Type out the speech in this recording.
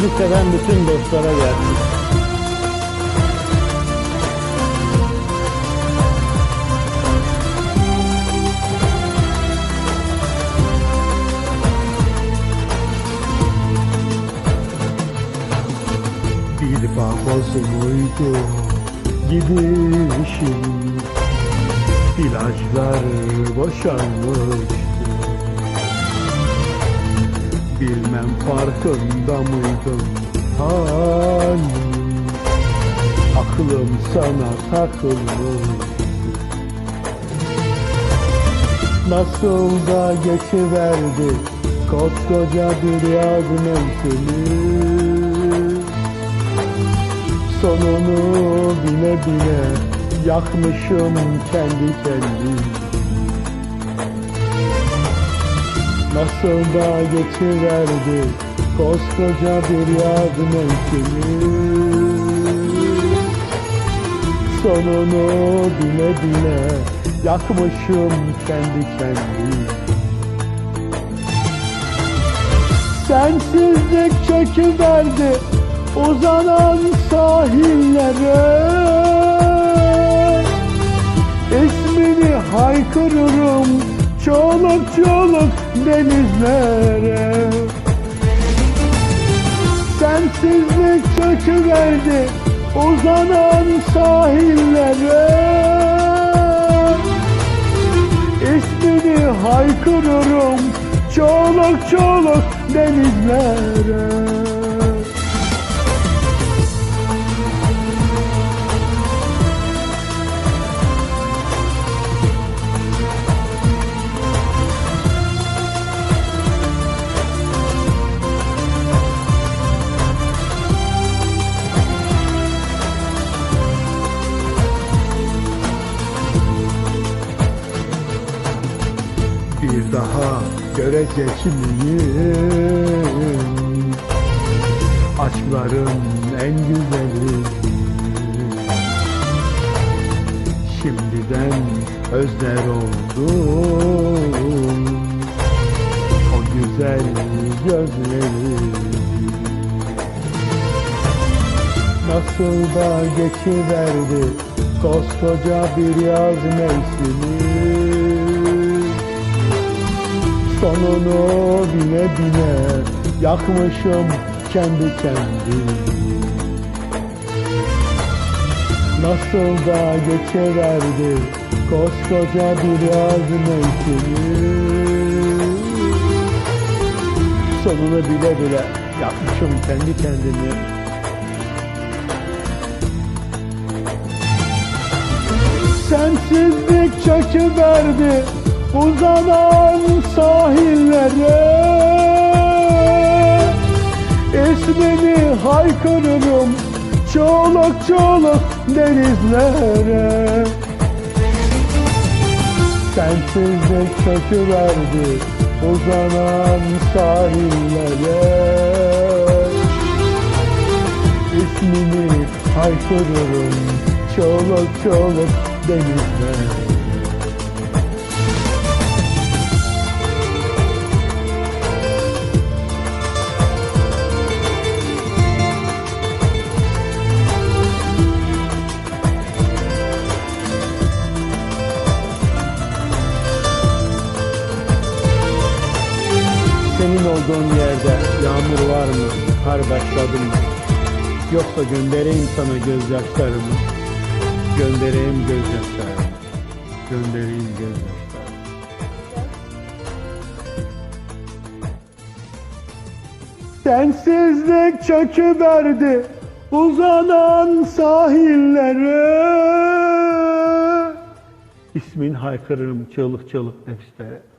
seven bütün dostlara gelsin. Bir babası muydu gidişin İlaçlar boşanmıştı Bilmem farkında mıydın? Halim Aklım sana takılmış Nasıl da geçiverdi koskoca bir yaz mevsimi. Sonunu bile bile yakmışım kendi kendimi Nasıl da geçiverdi koskoca bir yaz mevsimi Sonunu bile bile yakmışım kendi kendimi Sensizlik çöküverdi uzanan sahillere. İsmini haykırırım çoluk çoluk denizlere. Sensizlik çöküverdi uzanan sahillere. İsmini haykırırım çoluk çoluk denizlere bir daha görecek miyim? Aşkların en güzeli. Şimdiden özler oldum. O güzel gözleri. Nasıl da geçiverdi koskoca bir yaz mevsimi Sonunu bile bile yakmışım kendi kendimi. Nasıl da geçiverdi koskoca bir yaz mevsimi. Sonunu bile bile yakmışım kendi kendimi. Sensizlik çöküverdi uzanan sahillere İsmini haykırırım çoluk çoluk denizlere. Sensizlik çöküverdi uzanan sahillere. İsmini haykırırım çoluk çoluk denizlere Senin olduğun yerde yağmur var mı? Kar başladı mı? Yoksa göndereyim sana gözyaşlarımı. Göndereyim gözyaşlarımı. Göndereyim gözyaşlarımı. Sensizlik çöküverdi uzanan sahillere. İsmin haykırırım çığlık çığlık nefslere.